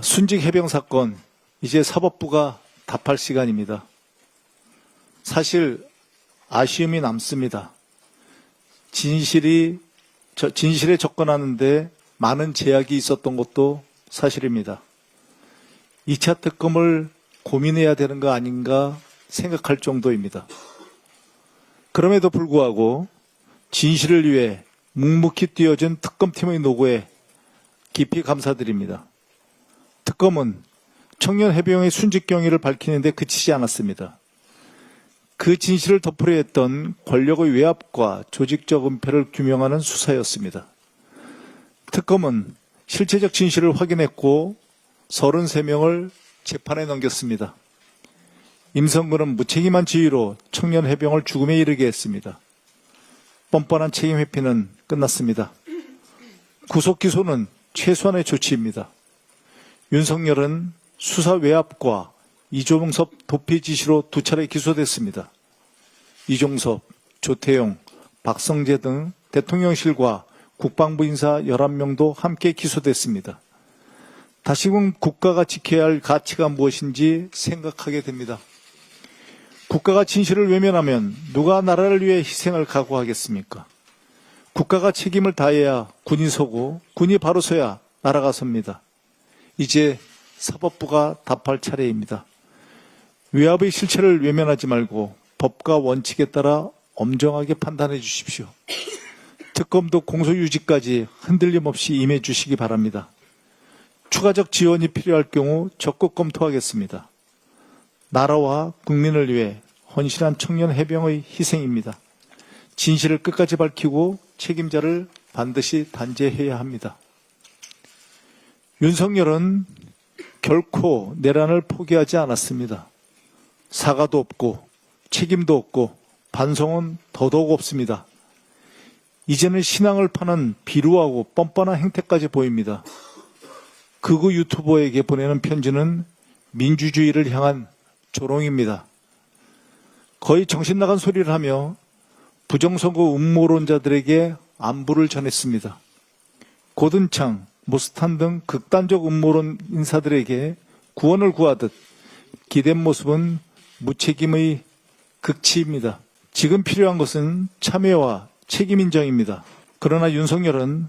순직 해병 사건 이제 사법부가 답할 시간입니다. 사실 아쉬움이 남습니다. 진실이 저- 진실에 접근하는데 많은 제약이 있었던 것도 사실입니다. 2차 특검을 고민해야 되는 거 아닌가 생각할 정도입니다. 그럼에도 불구하고 진실을 위해 묵묵히 뛰어준 특검팀의 노고에 깊이 감사드립니다. 특검은 청년 해병의 순직 경위를 밝히는데 그치지 않았습니다. 그 진실을 덮으려 했던 권력의 외압과 조직적 은폐를 규명하는 수사였습니다. 특검은 실체적 진실을 확인했고 33명을 재판에 넘겼습니다. 임성근은 무책임한 지위로 청년 해병을 죽음에 이르게 했습니다. 뻔뻔한 책임 회피는 끝났습니다. 구속 기소는 최소한의 조치입니다. 윤석열은 수사 외압과 이종섭 도피 지시로 두 차례 기소됐습니다. 이종섭, 조태용, 박성재 등 대통령실과 국방부 인사 11명도 함께 기소됐습니다. 다시금 국가가 지켜야 할 가치가 무엇인지 생각하게 됩니다. 국가가 진실을 외면하면 누가 나라를 위해 희생을 각오하겠습니까? 국가가 책임을 다해야 군이 서고 군이 바로 서야 나라가 섭니다. 이제 사법부가 답할 차례입니다. 외압의 실체를 외면하지 말고 법과 원칙에 따라 엄정하게 판단해 주십시오. 특검도 공소유지까지 흔들림 없이 임해 주시기 바랍니다. 추가적 지원이 필요할 경우 적극 검토하겠습니다. 나라와 국민을 위해 헌신한 청년 해병의 희생입니다. 진실을 끝까지 밝히고 책임자를 반드시 단죄해야 합니다. 윤석열은 결코 내란을 포기하지 않았습니다. 사과도 없고 책임도 없고 반성은 더더욱 없습니다. 이제는 신앙을 파는 비루하고 뻔뻔한 행태까지 보입니다. 극우 유튜버에게 보내는 편지는 민주주의를 향한 조롱입니다. 거의 정신 나간 소리를 하며 부정선거 음모론자들에게 안부를 전했습니다. 고든창, 모스탄 등 극단적 음모론 인사들에게 구원을 구하듯 기댄 모습은 무책임의 극치입니다. 지금 필요한 것은 참여와 책임 인정입니다. 그러나 윤석열은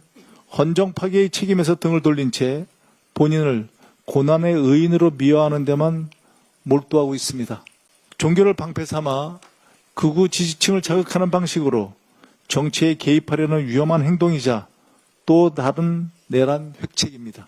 헌정 파괴의 책임에서 등을 돌린 채 본인을 고난의 의인으로 미화하는 데만 몰두하고 있습니다. 종교를 방패 삼아 극우 지지층을 자극하는 방식으로 정치에 개입하려는 위험한 행동이자 또 다른 내란 획책입니다.